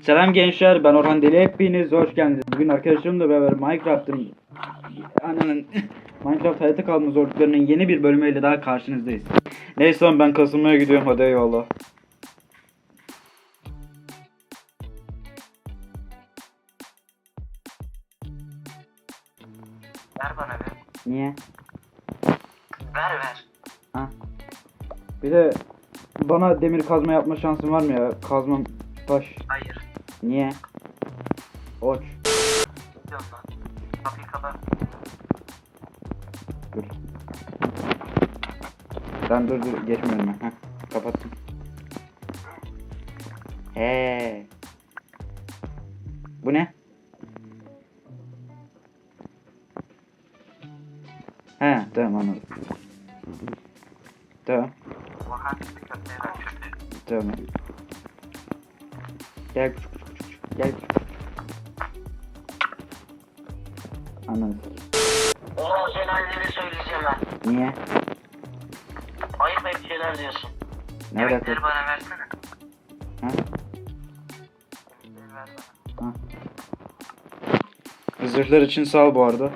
Selam gençler ben Orhan Deli hepiniz hoş geldiniz. Bugün arkadaşlarımla beraber Minecraft'ın ananın Minecraft hayatta kalma zorluklarının yeni bir bölümüyle daha karşınızdayız. Neyse lan ben kasılmaya gidiyorum hadi eyvallah. Ver bana bir. Niye? Ver ver. Ha. Bir de bana demir kazma yapma şansın var mı ya? Kazmam taş. Hayır. Niye? Oç. Kapıyı kapat. Dur. Ben dur dur geçmiyorum ben. Heh, kapattım. He. Bu ne? He tamam anladım. Tamam tamam. Gel küçük. Gel. Anladım. Oğlum sen halleri söyleyeceğim ben. Niye? Ayıp ayıp şeyler diyorsun. Ne Yemekleri bana versene. Ha? Ver bana. Ha. Zırhlar için sağ ol bu arada.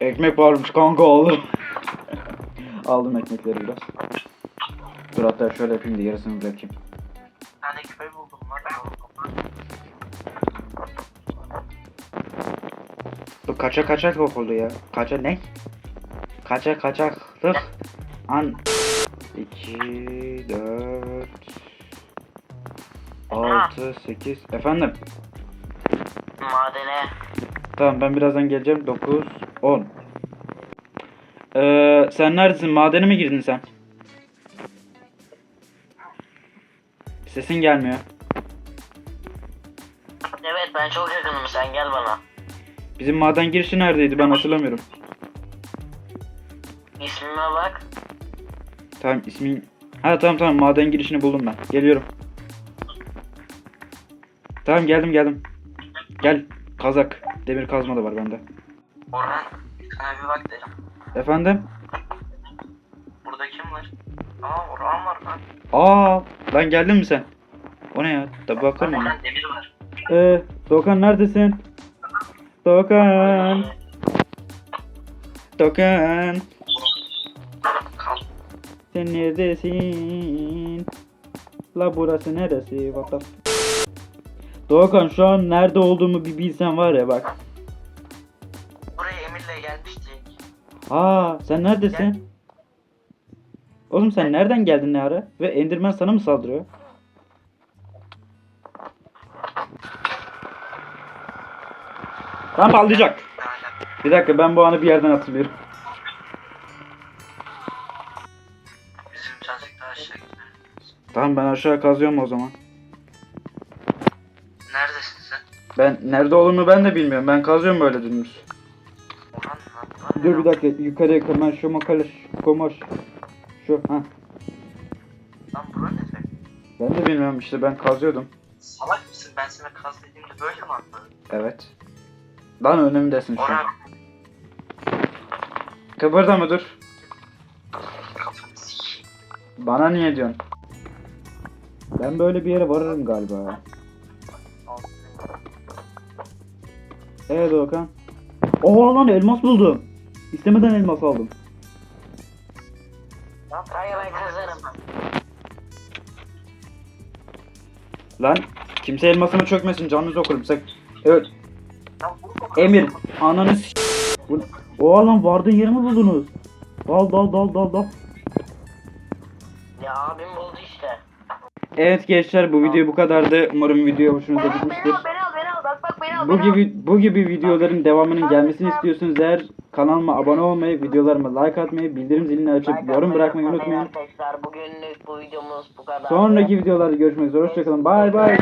Ekmek varmış kanka aldım. aldım ekmekleri biraz. Dur hatta şöyle yapayım da yarısını bırakayım. Buldum lan. Bu kaça kaçak okuldu ya. Kaça ne? Kaça kaçaklık. An 2 4 6 8 efendim. Madene. Tamam ben birazdan geleceğim. 9 10 Ee, sen neredesin? Madene mi girdin sen? Sesin gelmiyor. Evet ben çok yakınım sen gel bana. Bizim maden girişi neredeydi ben hatırlamıyorum. İsmime bak. Tamam ismin... Ha tamam tamam maden girişini buldum ben. Geliyorum. Tamam geldim geldim. Gel kazak. Demir kazma da var bende. Orhan sana bir bak derim. Efendim? Burada kim var? Aa Orhan var lan. Aa lan geldin mi sen? O ne ya? Tabi bakalım mı? Ee, Doğukan neredesin? Doğukan. Doğukan. Sen neredesin? La burası neresi? What the Doğukan şu an nerede olduğumu bir bilsen var ya bak. Buraya Emir'le gelmiştik. Aa sen neredesin? Oğlum sen nereden geldin ne ara? Ve Enderman sana mı saldırıyor? Tam patlayacak. Bir dakika ben bu anı bir yerden hatırlıyorum. Bizim daha aşağı. Tamam ben aşağı kazıyorum o zaman. Neredesin sen? Ben nerede olduğumu ben de bilmiyorum. Ben kazıyorum böyle dümdüz. Orhan lan. Dur bir dakika yukarıya hemen şu makale komoş. Şu ha. Lan bura ne be? Ben de bilmiyorum işte ben kazıyordum. Salak mısın? Ben sana kaz dediğimde böyle mi anladın? Evet. Lan önümdesin şu an. Orhan Kıpırdama dur. Bana niye diyorsun? Ben böyle bir yere varırım galiba. Evet Okan. Oha lan elmas buldum. İstemeden elmas aldım. Lan kimse elmasımı çökmesin canınızı okurum. Sen... Evet. Emir ananı s- Bu... Oha lan vardığın yeri mi buldunuz? Dal dal dal dal dal. Ya abim buldu işte. Evet gençler bu video bu kadardı. Umarım video hoşunuza gitmiştir. Beni al, beni al, beni al. Bak bak beni al, Bu beni al. gibi bu gibi videoların devamının gelmesini istiyorsanız eğer kanalıma abone olmayı, videolarıma like atmayı, bildirim zilini açıp yorum bırakmayı unutmayın. Arkadaşlar bugünlük bu videomuz bu kadar. Sonraki videolarda görüşmek üzere. Hoşçakalın. Bay bay.